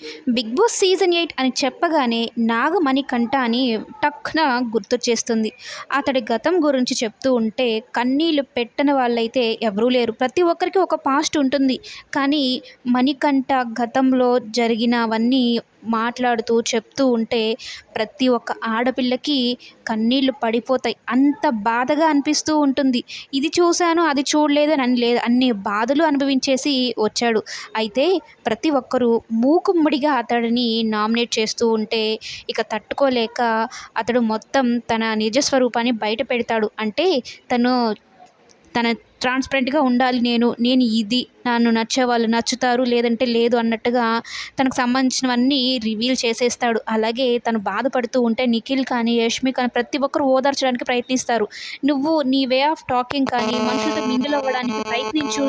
Thank you. Big boss season eight అని చెప్పగానే నాగమణికంఠ అని టక్న గుర్తు చేస్తుంది అతడి గతం గురించి చెప్తూ ఉంటే కన్నీళ్ళు పెట్టని వాళ్ళైతే ఎవరూ లేరు. ప్రతి ఒక్కరికి ఒక పాస్ట్ ఉంటుంది. కానీ మణికంఠ గతంలో జరిగినవన్నీ మాట్లాడుతూ చెప్తూ ఉంటే ప్రతి ఒక్క ఆడపిల్లకి కన్నీళ్ళు పడిపోతాయి. అంత బాధగా అనిపిస్తూ ఉంటుంది. ఇది చూశాను అది చూడలేదు అని లేదు అన్ని బాధలు అనుభవించేసి వచ్చాడు. అయితే ప్రతి ఒక్కరూ మూకుమ్మడిగా అతడిని నామినేట్ చేస్తూ ఉంటే ఇక తట్టుకోలేక అతడు మొత్తం తన నిజ స్వరూపాన్ని బయట పెడతాడు. అంటే తను తన ట్రాన్స్పరెంట్గా ఉండాలి నేను నేను ఇది నన్ను నచ్చే వాళ్ళు నచ్చుతారు లేదంటే లేదు అన్నట్టుగా తనకు సంబంధించినవన్నీ రివీల్ చేసేస్తాడు. అలాగే తను బాధపడుతూ ఉంటే నిఖిల్ కానీ యష్మి కానీ ప్రతి ఒక్కరు ఓదార్చడానికి ప్రయత్నిస్తారు. నువ్వు నీ వే ఆఫ్ టాకింగ్ కానీ మనుషులతో మింగిల్ అవ్వడానికి ప్రయత్నించు.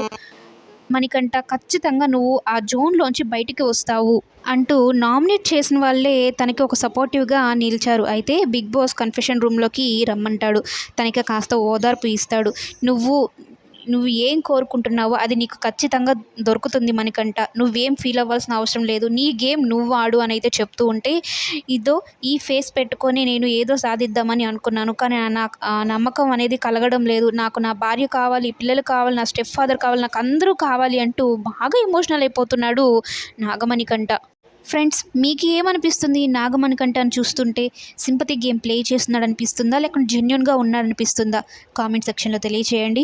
మణికంఠ ఖచ్చితంగా నువ్వు ఆ జోన్లోంచి బయటికి వస్తావు అంటూ నామినేట్ చేసిన వాళ్ళే తనకి ఒక సపోర్టివ్గా నిలిచారు. అయితే బిగ్ బాస్ కన్ఫెషన్ రూమ్లోకి రమ్మంటాడు. తనకి కాస్త ఓదార్పు ఇస్తాడు. నువ్వు నువ్వు ఏం కోరుకుంటున్నావో అది నీకు ఖచ్చితంగా దొరుకుతుంది మనకంట నువ్వేం ఫీల్ అవ్వాల్సిన అవసరం లేదు. నీ గేమ్ నువ్వు ఆడు అని అయితే చెప్తూ ఉంటే ఇదో ఈ ఫేస్ పెట్టుకొని నేను ఏదో సాధిద్దామని అనుకున్నాను. కానీ నాకు నమ్మకం అనేది కలగడం లేదు. నాకు నా భార్య కావాలి పిల్లలు కావాలి నా స్టెప్ ఫాదర్ కావాలి నాకు అందరూ కావాలి అంటూ బాగా ఎమోషనల్ అయిపోతున్నాడు నాగమణికంట ఫ్రెండ్స్ మీకు ఏమనిపిస్తుంది నాగమణికంఠని చూస్తుంటే? సింపతి గేమ్ ప్లే చేస్తున్నాడు అనిపిస్తుందా లేకుంటే జెన్యున్గా ఉన్నాడు అనిపిస్తుందా కామెంట్ సెక్షన్లో తెలియచేయండి.